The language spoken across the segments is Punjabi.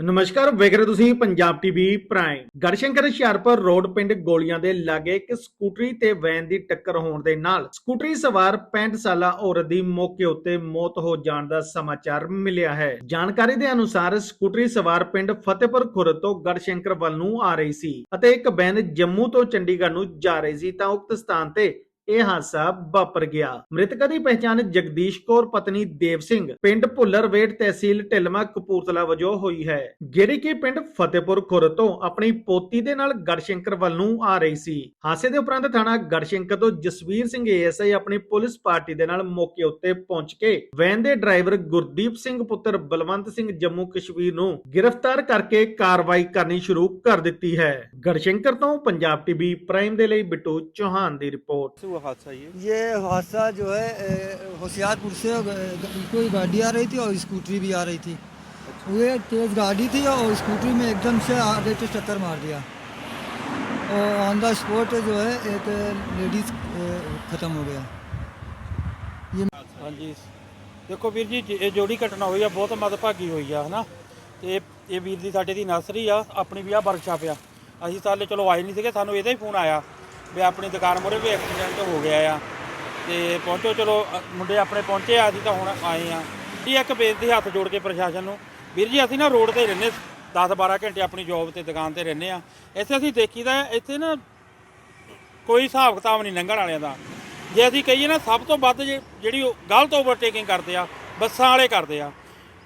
ਨਮਸਕਾਰ, ਵੇਖ ਰਹੇ ਤੁਸੀਂ Punjab TV prime Garhshankar Hoshiarpur road ਪਿੰਡ ਗੋਲੀਆਂ ਦੇ ਲਾਗੇ ਇੱਕ ਸਕੂਟਰੀ ਤੇ ਵੈਨ ਦੀ ਟੱਕਰ ਹੋਣ ਦੇ ਨਾਲ ਸਕੂਟਰੀ ਸਵਾਰ 65 ਸਾਲਾ ਔਰਤ ਦੀ ਮੌਕੇ ਉੱਤੇ ਮੌਤ ਹੋ ਜਾਣ ਦਾ ਸਮਾਚਾਰ ਮਿਲਿਆ ਹੈ। ਜਾਣਕਾਰੀ ਦੇ ਅਨੁਸਾਰ ਸਕੂਟਰੀ ਸਵਾਰ ਪਿੰਡ ਫਤਿਹਪੁਰ ਖੁਰਦ ਤੋਂ ਗੜਸ਼ੰਕਰ ਵੱਲ ਨੂੰ ਆ ਰਹੀ ਸੀ ਅਤੇ ਇੱਕ ਵੈਨ ਜੰਮੂ ਤੋਂ ਚੰਡੀਗੜ੍ਹ ਨੂੰ ਜਾ ਰਹੀ ਸੀ ਤਾਂ ਉਕਤ ਸਥਾਨ ਤੇ ਇਹ ਹਾਦਸਾ ਵਾਪਰ ਗਿਆ। ਮ੍ਰਿਤਕਾ ਦੀ ਪਛਾਣ ਜਗਦੀਸ਼ ਕੌਰ, ਪਤਨੀ ਦੇਵ ਸਿੰਘ। ਪਿੰਡ ਭੁੱਲਰਵੇਟ ਤਹਿਸੀਲ ਢਿਲਮਾ ਕਪੂਰਥਲਾ ਵਜੋਂ ਹੋਈ ਹੈ। ਜਿਹੜੀ ਕਿ ਪਿੰਡ ਫਤਿਹਪੁਰ ਖੁਰ ਤੋਂ ਆਪਣੀ ਪੋਤੀ ਦੇ ਨਾਲ ਗੜਸ਼ੰਕਰ ਵੱਲ ਨੂੰ ਆ ਰਹੀ ਸੀ। ਹਾਸੇ ਦੇ ਉਪਰੰਤ ਥਾਣਾ ਗੜਸ਼ੰਕਰ ਤੋਂ ਜਸਵੀਰ ਸਿੰਘ ਏਐਸਆਈ ਆਪਣੀ ਪੁਲਿਸ ਪਾਰਟੀ ਦੇ ਨਾਲ ਮੌਕੇ ਉੱਤੇ ਪਹੁੰਚ ਕੇ ਵੈਨ ਦੇ ਡਰਾਈਵਰ ਗੁਰਦੀਪ ਸਿੰਘ, ਪੁੱਤਰ ਬਲਵੰਤ ਸਿੰਘ ਜੰਮੂ ਕਸ਼ਮੀਰ ਨੂੰ ਗ੍ਰਿਫਤਾਰ ਕਰਕੇ ਕਾਰਵਾਈ ਕਰਨੀ ਸ਼ੁਰੂ ਕਰ ਦਿੱਤੀ ਹੈ। ਗੜਸ਼ੰਕਰ ਤੋਂ ਪੰਜਾਬ ਟੀਵੀ ਪ੍ਰਾਈਮ ਦੇ ਲਈ ਬਿੱਟੂ ਚੌਹਾਨ ਦੀ ਰਿਪੋਰਟ। हुआ हादसा ये ये हादसा जो है ए, होशियारपुर से ग- ग- कोई गाड़ी आ रही थी और स्कूटरी भी आ रही थी ये तेज़ गाड़ी थी और स्कूटरी में एकदम से आगे से टक्कर मार दिया और ऑन द स्पॉट जो है एक लेडीज़ ख़त्म हो गया ਹਾਂਜੀ ਦੇਖੋ ਵੀਰ ਜੀ ਜ- ਇਹ ਜੋੜੀ ਘਟਨਾ ਹੋਈ ਆ ਬਹੁਤ ਮਦਭਾਗੀ ਹੋਈ ਆ ਹਨਾ ਤੇ ਇਹ ਵੀਰ ਦੀ ਸਾਡੇ ਦੀ ਨਰਸਰੀ ਆ ਆਪਣੀ ਵੀ ਆ ਵਰਕਸ਼ਾਪ ਆ ਅਸੀਂ ਸਾਲੇ ਚਲੋ ਆਏ ਨਹੀਂ ਸੀਗੇ ਸਾਨੂੰ ਇਹਦਾ ਹੀ ਫੋਨ ਆਇਆ ਵੀ ਆਪਣੀ ਦੁਕਾਨ ਮੋਰੇ ਵੀ ਐਕਸੀਡੈਂਟ ਹੋ ਗਿਆ ਆ। ਤੇ ਪਹੁੰਚੋ ਚਲੋ ਅ, ਮੁੰਡੇ ਆਪਣੇ ਪਹੁੰਚੇ ਆ ਅਸੀਂ ਤਾਂ ਹੁਣ ਆਏ ਆ। ਜੀ ਇੱਕ ਬੇਨਤੀ ਹੱਥ ਜੋੜ ਕੇ ਪ੍ਰਸ਼ਾਸਨ ਨੂੰ ਵੀਰ ਜੀ ਅਸੀਂ ਨਾ ਰੋਡ ਤੇ ਰਹਿੰਦੇ 10 12 ਘੰਟੇ ਆਪਣੀ ਜੌਬ ਤੇ ਦੁਕਾਨ ਤੇ ਰਹਿੰਦੇ ਆ। ਇੱਥੇ ਅਸੀਂ ਦੇਖੀਦਾ ਇੱਥੇ ਨਾ ਕੋਈ ਹਿਸਾਬ ਕਿਤਾਬ ਨਹੀਂ ਲੰਘਣ ਵਾਲਿਆਂ ਦਾ। ਜੇ ਅਸੀਂ ਕਹੀਏ ਨਾ ਸਭ ਤੋਂ ਵੱਧ ਜੇ- ਜਿਹੜੀ ਉਹ ਗਲਤ ਓਵਰਟੇਕਿੰਗ ਕਰਦੇ ਆ ਬੱਸਾਂ ਵਾਲੇ ਕਰਦੇ ਆ।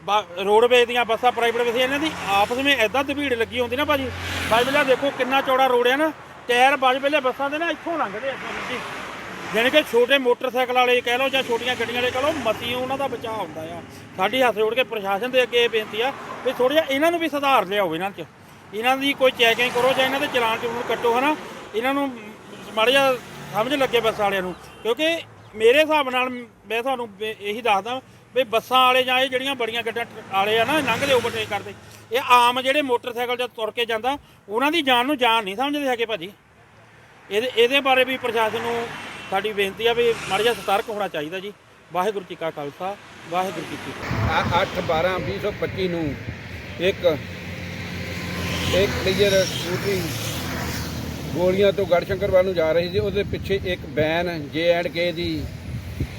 ਬ ਰੋਡਵੇਜ਼ ਦੀਆਂ ਬੱਸਾਂ ਪ੍ਰਾਈਵੇਟ ਬੱਸਾਂ ਇਹਨਾਂ ਦੀ ਆਪਸ ਵਿੱਚ ਐਦਾਂ ਦਭੀੜ ਲੱਗੀ ਹੁੰਦੀ ਨਾ ਭਾਜੀ। ਬਾਈ ਵੇਲੇ ਦੇਖੋ ਕਿੰਨਾ ਚੌੜਾ ਰੋਡ ਆ ਨਾ ਟਾਇਰ ਬਾਜ ਵੇਲੇ ਬੱਸਾਂ ਦੇ ਨਾ ਇੱਥੋਂ ਲੰਘਦੇ ਆ ਜੀ। ਜਾਣੀ ਕਿ ਛੋਟੇ ਮੋਟਰਸਾਈਕਲ ਵਾਲੇ ਕਹਿ ਲਓ ਜਾਂ ਛੋਟੀਆਂ ਗੱਡੀਆਂ ਵਾਲੇ ਕਹਿ ਲਓ ਮਤੀਆਂ ਉਹਨਾਂ ਦਾ ਬਚਾਅ ਹੁੰਦਾ ਆ। ਸਾਡੀ ਹੱਥ ਜੋੜ ਕੇ ਪ੍ਰਸ਼ਾਸਨ ਦੇ ਅੱਗੇ ਇਹ ਬੇਨਤੀ ਆ ਵੀ ਥੋੜ੍ਹਾ ਜਿਹਾ ਇਹਨਾਂ ਨੂੰ ਵੀ ਸੁਧਾਰ ਲਿਆਓ ਇਹਨਾਂ 'ਚ। ਇਹਨਾਂ ਦੀ ਕੋਈ ਚੈਕਿੰਗ ਕਰੋ ਜਾਂ ਇਹਨਾਂ ਦੇ ਚਲਾਨ ਚਲੂਨ ਕੱਟੋ ਹਨਾ। ਇਹਨਾਂ ਨੂੰ ਮਾੜਾ ਜਿਹਾ ਸਮਝ ਲੱਗੇ ਬੱਸ ਵਾਲਿਆਂ ਨੂੰ। ਕਿਉਂਕਿ ਮੇਰੇ ਹਿਸਾਬ ਨਾਲ ਮੈਂ ਤੁਹਾਨੂੰ ਬੇ- ਇਹੀ ਦੱਸਦਾ ਵੀ ਬੱਸਾਂ ਵਾਲੇ ਜਾਂ ਇਹ ਜਿਹੜੀਆਂ ਬੜੀਆਂ ਗੱਡੀਆਂ ਟ- ਵਾਲੇ ਆ ਨਾ, ਲੰਘਦੇ ਓਵਰਟੇਕ ਕਰਦੇ। ਇਹ ਆਮ ਜਿਹੜੇ ਮੋਟਰਸਾਈਕਲ ਜਾਂ ਤੁਰ ਕੇ ਜਾਂਦਾ, ਉਹਨਾਂ ਦੀ ਜਾਨ ਨੂੰ ਜਾਨ ਨਹੀਂ ਸਮਝਦੇ ਹੈਗੇ ਭਾਜੀ। ਇਹਦੇ ਇਹਦੇ ਬਾਰੇ ਵੀ ਪ੍ਰਸ਼ਾਸਨ ਨੂੰ ਸਾਡੀ ਬੇਨਤੀ ਆ ਵੀ ਮਾੜਾ ਜਿਹਾ ਸਤਰਕ ਹੋਣਾ ਚਾਹੀਦਾ ਜੀ। ਵਾਹਿਗੁਰੂ ਜੀ ਕਾ ਖਾਲਸਾ, ਵਾਹਿਗੁਰੂ ਜੀ ਕੀ ਫਤਿਹ। 8 12 2025 ਨੂੰ ਇੱਕ ਇੱਕ ਕਲੀਅਰ ਸਕੂਟਰੀ ਗੋਲੀਆਂ ਤੋਂ ਗੜਸ਼ੰਕਰ ਵੱਲ ਨੂੰ ਜਾ ਰਹੀ ਸੀ। ਉਹਦੇ ਪਿੱਛੇ ਇੱਕ ਬੈਨ ਜੇ ਐਂਡ ਕੇ ਦੀ,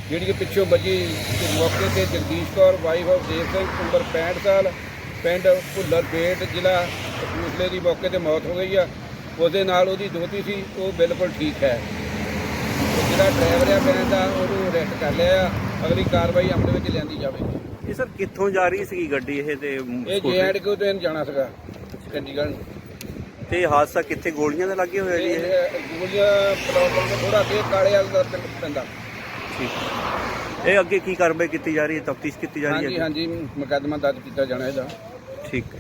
ਜਿਹੜੀ ਕਿ ਪਿੱਛੋਂ ਵੱਜੀ। ਤੇ ਮੌਕੇ ਤੇ ਜਗਦੀਸ਼ ਕੌਰ ਵਾਈਫ ਆਫ ਦੇਵ ਸਿੰਘ, ਉਮਰ 65 ਸਾਲ, ਪਿੰਡ ਭੁੱਲਰ ਬੇਟ ਜ਼ਿਲ੍ਹਾ ਕਪੂਰਥਲੇ ਦੀ ਮੌਕੇ ਤੇ ਮੌਤ ਹੋ ਗਈ ਆ। ਉਹਦੇ ਨਾਲ ਉਹਦੀ ਦੋਤੀ ਸੀ ਉਹ ਬਿਲਕੁਲ ਠੀਕ ਹੈ। ਜਿਹੜਾ ਡਰਾਈਵਰ ਆ ਵੈਨ ਦਾ ਉਹਨੂੰ ਅਰੈਸਟ ਕਰ ਲਿਆ। ਅਗਲੀ ਕਾਰਵਾਈ ਅਮਲ ਵਿੱਚ ਲਿਆਂਦੀ ਜਾਵੇਗੀ। ਇਹ ਸਰ ਕਿੱਥੋਂ ਜਾ ਰਹੀ ਸੀਗੀ ਗੱਡੀ ਇਹ ਤੇ ਇਹ ਜੇ ਐਂਡ ਕਿਉਂ ਤੋਂ ਇਹਨੂੰ ਜਾਣਾ ਸੀਗਾ ਚੰਡੀਗੜ੍ਹ ਨੂੰ। ਤੇ ਹਾਦਸਾ ਕਿੱਥੇ ਗੋਲੀਆਂ ਦੇ ਲੱਗੇ ਹੋਇਆ ਜੀ ਇਹ? ਗੋਲੀਆਂ ਪਲਾਟ ਤੋਂ ਥੋੜਾ ਅੱਗੇ ਕਾਲੇ ਵਾਲ ਦਾ ਪਿੰਡ ਪੈਂਦਾ ਠੀਕ। ਇਹ ਅੱਗੇ ਕੀ ਕਾਰਵਾਈ ਕੀਤੀ ਜਾ ਰਹੀ ਹੈ ਤਫਤੀਸ਼ ਕੀਤੀ ਜਾ ਰਹੀ ਹਾਂਜੀ ਹੈ ਹਾਂਜੀ ਮੁਕੱਦਮਾ ਦਰਜ ਕੀਤਾ ਜਾਣਾ ਇਹਦਾ। ਠੀਕ। ਹੈ